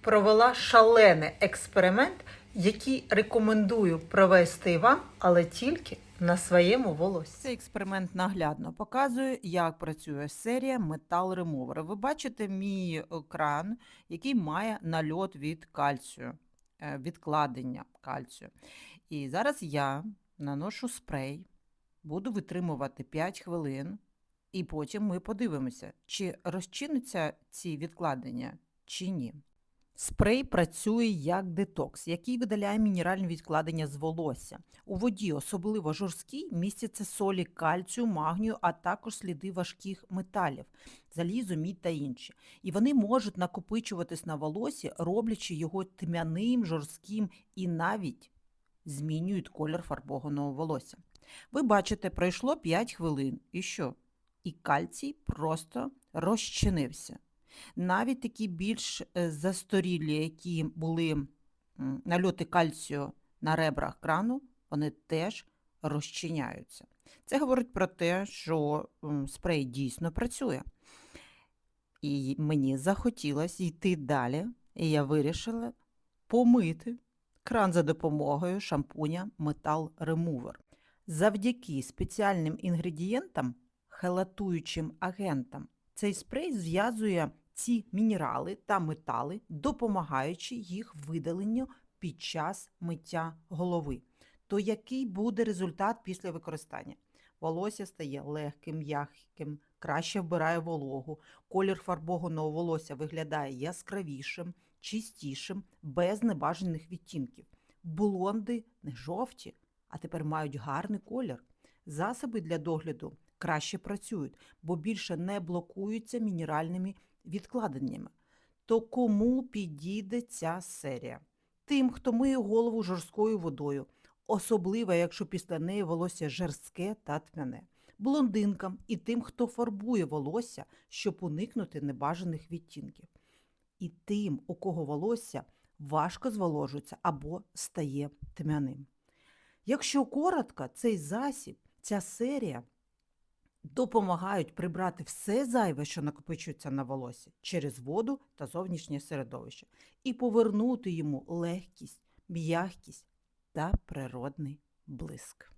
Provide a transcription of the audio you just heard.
провела шалений експеримент, який рекомендую провести вам, але тільки на своєму волоссі. Цей експеримент наглядно показує, як працює серія Metal Remover. Ви бачите мій кран, який має нальот від кальцію, е, відкладення кальцію. І зараз я наношу спрей, буду витримувати 5 хвилин, і потім ми подивимося, чи розчиниться ці відкладення, чи ні. Спрей працює як детокс, який видаляє мінеральні відкладення з волосся. У воді, особливо жорсткій, містяться солі кальцію, магнію, а також сліди важких металів, залізо, мідь та інші. І вони можуть накопичуватись на волосі, роблячи його тьмяним, жорстким і навіть змінюють колір фарбованого волосся. Ви бачите, пройшло 5 хвилин. І що? І кальцій просто розчинився. Навіть такі більш е, застарілі, які були нальоти кальцію на ребрах крану, вони теж розчиняються. Це говорить про те, що спрей дійсно працює. І мені захотілося йти далі, і я вирішила помити кран за допомогою шампуня Metal Remover. Завдяки спеціальним інгредієнтам, хелатуючим агентам, цей спрей зв'язує ці мінерали та метали, допомагаючи їх видаленню під час миття голови. То який буде результат після використання? Волосся стає легким, м'яким, краще вбирає вологу, колір фарбованого волосся виглядає яскравішим, чистішим, без небажаних відтінків. Блонди не жовті, а тепер мають гарний колір. Засоби для догляду краще працюють, бо більше не блокуються мінеральними відкладеннями. То кому підійде ця серія? Тим, хто миє голову жорсткою водою, особливо, якщо після неї волосся жерстке та тьмяне, блондинкам і тим, хто фарбує волосся, щоб уникнути небажаних відтінків. І тим, у кого волосся важко зволожується або стає тьмяним. Якщо коротко, цей засіб, ця серія допомагають прибрати все зайве, що накопичується на волосі, через воду та зовнішнє середовище, і повернути йому легкість, м'якість та природний блиск.